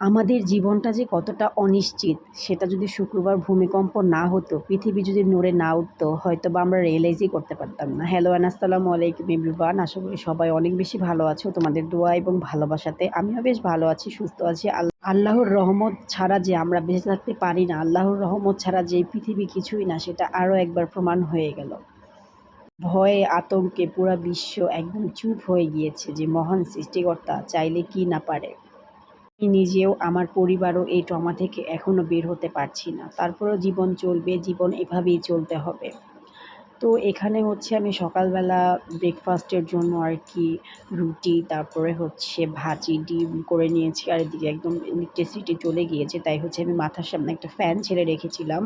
আমাদের জীবনটা যে কতটা অনিশ্চিত, সেটা যদি শুক্রবার ভূমিকম্প না হতো, পৃথিবী যদি নড়ে না উঠতো হয়তো বা আমরা রিয়েলাইজই করতে পারতাম না। হ্যালো আসসালামু আলাইকুম এভরিওয়ান আশা করি সবাই অনেক বেশি ভালো আছো। তোমাদের দোয়া এবং ভালোবাসাতে আমিও বেশ ভালো আছি, সুস্থ আছি। আল্লাহর রহমত ছাড়া যে আমরা বেঁচে থাকতে পারি না, আল্লাহর রহমত ছাড়া যে পৃথিবী কিছুই না, সেটা আরও একবার প্রমাণ হয়ে গেল। ভয়ে, আতঙ্কে পুরা বিশ্ব একদম চুপ হয়ে গিয়েছে যে মহান সৃষ্টিকর্তা চাইলে কি না পারে। আমি নিজেও, আমার পরিবারও এই ট্রমা থেকে এখনও বের হতে পারছি না। তারপরেও জীবন চলবে, জীবন এভাবেই চলতে হবে। তো এখানে হচ্ছে আমি সকালবেলা ব্রেকফাস্টের জন্য আর কি রুটি, তারপরে হচ্ছে ভাজি, ডিম করে নিয়েছি। আর এদিকে একদম ইলেকট্রিসিটি চলে গিয়েছে, তাই হচ্ছে আমি মাথার সামনে একটা ফ্যান ছেড়ে রেখেছিলাম।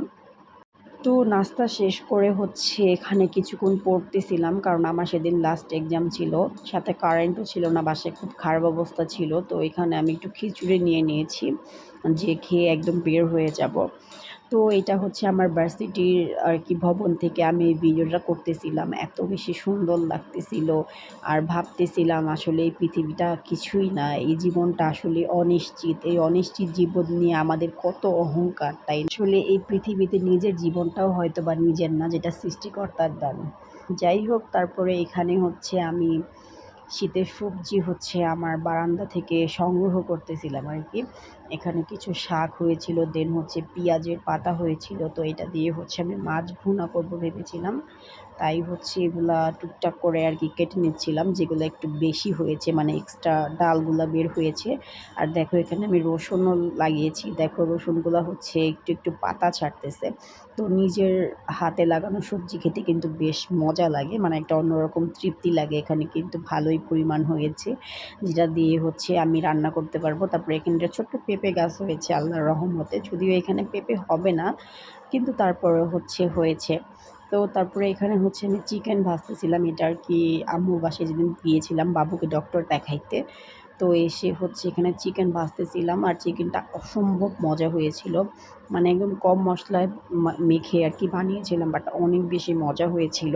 তো নাস্তা শেষ করে হচ্ছে এখানে কিছুক্ষণ পড়তেছিলাম, কারণ আমার সেদিন লাস্ট এক্সাম ছিল। সাথে কারেন্টও ছিল না বাসে খুব খারাপ অবস্থা ছিল। তো এখানে আমি একটু খিচুড়ি নিয়ে নিয়েছি, যে খেয়ে একদম বের হয়ে যাব। তো এটা হচ্ছে আমার ভার্সিটির আর কি ভবন থেকে আমি এই ভিডিওটা করতেছিলাম। এত বেশি সুন্দর লাগতেছিল আর ভাবতেছিলাম আসলে এই পৃথিবীটা কিছুই না, এই জীবনটা আসলে অনিশ্চিত, এই অনিশ্চিত জীবন নিয়ে আমাদের কত অহংকার, তাই আসলে এই পৃথিবীতে নিজের জীবনটাও হয়তো বা নিজের না, যেটা সৃষ্টিকর্তার দান। যাই হোক, তারপরে এখানে হচ্ছে আমি শীতের সবজি হচ্ছে আমার বারান্দা থেকে সংগ্রহ করতেছিলাম আর কি। এখানে কিছু শাক হয়েছিল দেন হচ্ছে পেঁয়াজের পাতা হয়েছিল, তো এটা দিয়ে হচ্ছে আমি মাছ ভুনা করব ভেবেছিলাম। তাই হচ্ছে এগুলা টুকটাক করে আর কি কেটে নিচ্ছিলাম, যেগুলো একটু বেশি হয়েছে মানে এক্সট্রা ডালগুলা বের হয়েছে। আর দেখো এখানে আমি রসুনও লাগিয়েছি, দেখো রসুনগুলো হচ্ছে একটু একটু পাতা ছাড়তেছে। তো নিজের হাতে লাগানো সবজি খেতে কিন্তু বেশ মজা লাগে মানে একটা অন্যরকম তৃপ্তি লাগে, এখানে কিন্তু ভালোই পরিমাণ হয়েছে, যেটা দিয়ে হচ্ছে আমি রান্না করতে পারব। তারপরে এখানে ছোট্ট পেঁপে গাছ হয়েছে আল্লাহর রহমতে, যদিও এখানে পেঁপে হবে না, কিন্তু তারপরে হচ্ছে হয়েছে। তো তারপরে এখানে হচ্ছে আমি চিকেন ভাজতেছিলাম, এটা আর কি আম্মুর বাসায় যেদিন গিয়েছিলাম, বাবুকে ডক্টর দেখাইতে। তো এসে হচ্ছে এখানে চিকেন ভাজতেছিলাম আর চিকেনটা অসম্ভব মজা হয়েছিল। মানে একদম কম মশলায় মেখে আর কি বানিয়েছিলাম বাট অনেক বেশি মজা হয়েছিল।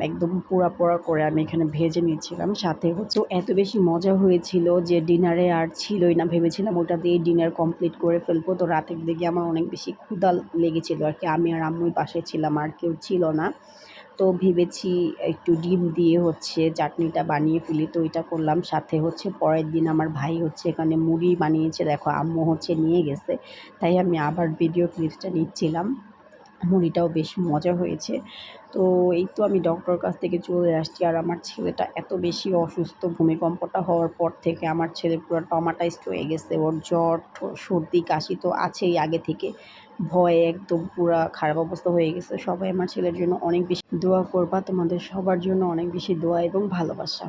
একদম পোড়া পোড়া করে আমি এখানে ভেজে নিয়েছিলাম সাথে হচ্ছে এত বেশি মজা হয়েছিল যে ডিনারে আর ছিলই না, ভেবেছিলাম ওটা দিয়ে ডিনার কমপ্লিট করে ফেলব। তো রাতের দিকে আমার অনেক বেশি ক্ষুদা লেগেছিল আর কি। আমি আর আম্মুই পাশে ছিলাম আর কেউ ছিল না। তো ভেবেছি একটু ডিম দিয়ে হচ্ছে চাটনিটা বানিয়ে ফেলি। তো এটা করলাম, সাথে হচ্ছে পরের দিন আমার ভাই হচ্ছে এখানে মুড়ি বানিয়েছে। দেখো আম্মু হচ্ছে নিয়ে গেছে, তাই আমি আবার ভিডিও ক্লিপসটা নিচ্ছিলাম। মুড়িটাও বেশ মজা হয়েছে। তো এই তো আমি ডক্টর কাছ থেকে চলে আসছি আর আমার ছেলেটা এত বেশি অসুস্থ, ভূমিকম্পটা হওয়ার পর থেকে আমার ছেলে পুরো টমাটাইজড হয়ে গেছে। ওর জ্বর সর্দি, কাশি তো আছেই আগে থেকে। ভয়ে একদম পুরা খারাপ অবস্থা হয়ে গেছে। সবাই আমার ছেলের জন্য অনেক বেশি দোয়া করবা। তোমাদের সবার জন্য অনেক বেশি দোয়া এবং ভালোবাসা।